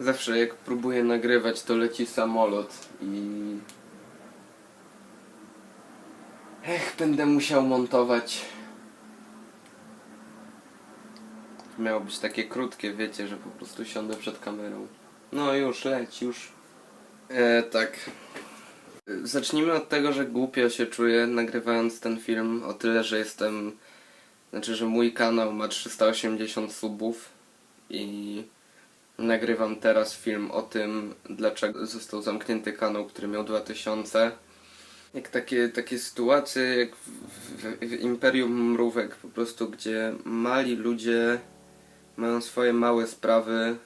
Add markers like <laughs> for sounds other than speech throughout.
Zawsze jak próbuję nagrywać, to leci samolot i... Ech, będę musiał montować. Miało być takie krótkie, wiecie, że po prostu siądę przed kamerą. No już, leć, już. E, tak. Zacznijmy od tego, że głupio się czuję nagrywając ten film. O tyle, że jestem. Znaczy, że mój kanał ma 380 subów i nagrywam teraz film o tym, dlaczego został zamknięty kanał, który miał 2000. Jak takie, takie sytuacje, jak w, w, w Imperium Mrówek, po prostu, gdzie mali ludzie mają swoje małe sprawy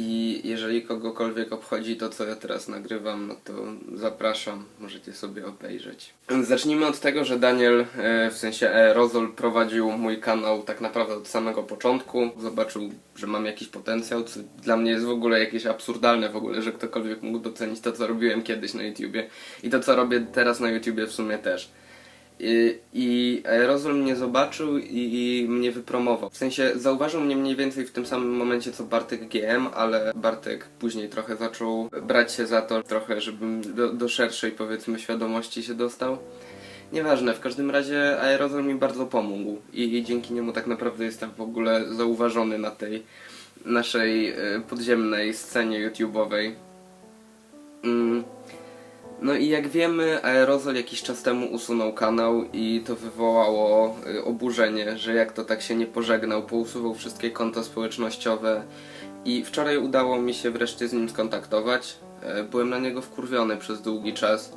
i jeżeli kogokolwiek obchodzi to, co ja teraz nagrywam, no to zapraszam, możecie sobie obejrzeć. Zacznijmy od tego, że Daniel, e, w sensie Aerozol, prowadził mój kanał tak naprawdę od samego początku. Zobaczył, że mam jakiś potencjał, co dla mnie jest w ogóle jakieś absurdalne w ogóle, że ktokolwiek mógł docenić to, co robiłem kiedyś na YouTubie i to, co robię teraz na YouTubie w sumie też. I, I mnie zobaczył i, i mnie wypromował. W sensie zauważył mnie mniej więcej w tym samym momencie co Bartek GM, ale Bartek później trochę zaczął brać się za to trochę, żebym do, do szerszej powiedzmy świadomości się dostał. Nieważne, w każdym razie Aerozol mi bardzo pomógł i, i dzięki niemu tak naprawdę jestem w ogóle zauważony na tej naszej e, podziemnej scenie YouTube'owej. No i jak wiemy, Aerozol jakiś czas temu usunął kanał i to wywołało y, oburzenie, że jak to tak się nie pożegnał, pousuwał wszystkie konta społecznościowe i wczoraj udało mi się wreszcie z nim skontaktować. E, Byłem na niego wkurwiony przez długi czas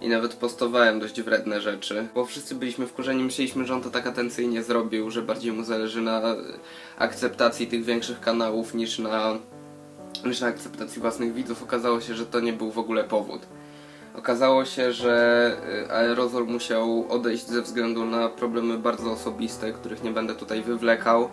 i nawet postowałem dość wredne rzeczy, bo wszyscy byliśmy wkurzeni, myśleliśmy, że on to tak atencyjnie zrobił, że bardziej mu zależy na y, akceptacji tych większych kanałów niż na, niż na akceptacji własnych widzów. Okazało się, że to nie był w ogóle powód. Okazało się, że y, aerozol musiał odejść ze względu na problemy bardzo osobiste, których nie będę tutaj wywlekał.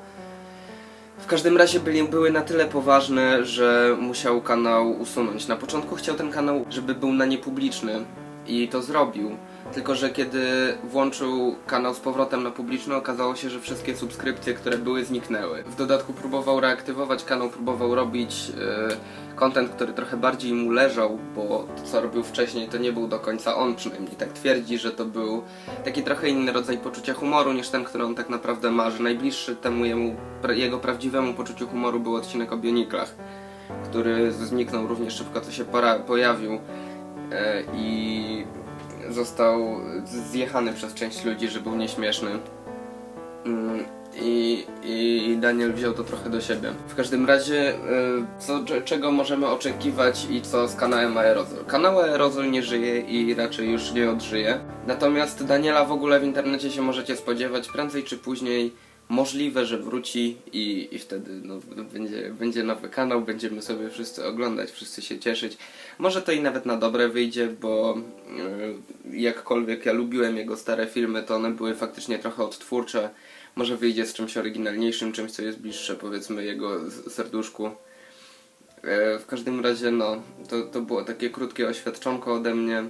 W każdym razie byli, były na tyle poważne, że musiał kanał usunąć. Na początku chciał ten kanał, żeby był na niepubliczny i to zrobił. Tylko, że kiedy włączył kanał z powrotem na publiczny, okazało się, że wszystkie subskrypcje, które były, zniknęły. W dodatku próbował reaktywować kanał, próbował robić yy, content, który trochę bardziej mu leżał, bo to, co robił wcześniej, to nie był do końca on przynajmniej. Tak twierdzi, że to był taki trochę inny rodzaj poczucia humoru niż ten, który on tak naprawdę ma, że najbliższy temu jemu, jego prawdziwemu poczuciu humoru był odcinek o Bioniklach, który zniknął również szybko, co się pojawił. Yy, I został zjechany przez część ludzi, że był nieśmieszny. Mm, I, I Daniel wziął to trochę do siebie. W każdym razie, y, co, cze- czego możemy oczekiwać i co z kanałem Aerozol? Kanał Aerozol nie żyje i raczej już nie odżyje. Natomiast Daniela w ogóle w internecie się możecie spodziewać prędzej czy później. Możliwe, że wróci i, i wtedy no, będzie, będzie nowy kanał, będziemy sobie wszyscy oglądać, wszyscy się cieszyć. Może to i nawet na dobre wyjdzie, bo yy, jakkolwiek ja lubiłem jego stare filmy, to one były faktycznie trochę odtwórcze. Może wyjdzie z czymś oryginalniejszym, czymś co jest bliższe powiedzmy jego serduszku. E, w każdym razie no, to, to było takie krótkie oświadczonko ode mnie.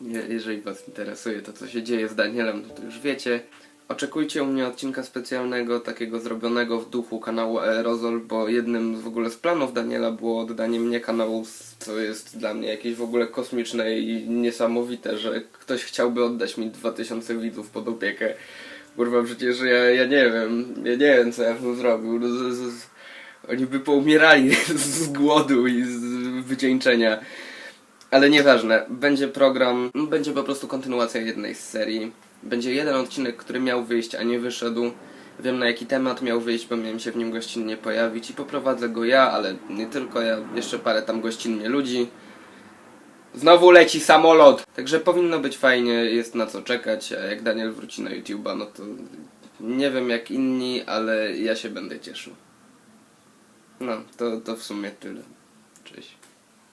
Je- jeżeli Was interesuje to, co się dzieje z Danielem, to, to już wiecie. Oczekujcie u mnie odcinka specjalnego, takiego zrobionego w duchu kanału Aerozol, bo jednym z w ogóle z planów Daniela było oddanie mnie kanału, co jest dla mnie jakieś w ogóle kosmiczne i niesamowite, że ktoś chciałby oddać mi 2000 widzów pod opiekę. Kurwa, przecież ja, ja nie wiem, ja nie wiem co ja bym zrobił. No, z, z, z, oni by poumierali <laughs> z głodu i z wycieńczenia. Ale nieważne, będzie program, będzie po prostu kontynuacja jednej z serii. Będzie jeden odcinek, który miał wyjść, a nie wyszedł. Wiem na jaki temat miał wyjść, bo miałem się w nim gościnnie pojawić i poprowadzę go ja, ale nie tylko ja, jeszcze parę tam gościnnie ludzi. Znowu leci samolot! Także powinno być fajnie, jest na co czekać, a jak Daniel wróci na YouTube'a, no to nie wiem jak inni, ale ja się będę cieszył. No, to, to w sumie tyle.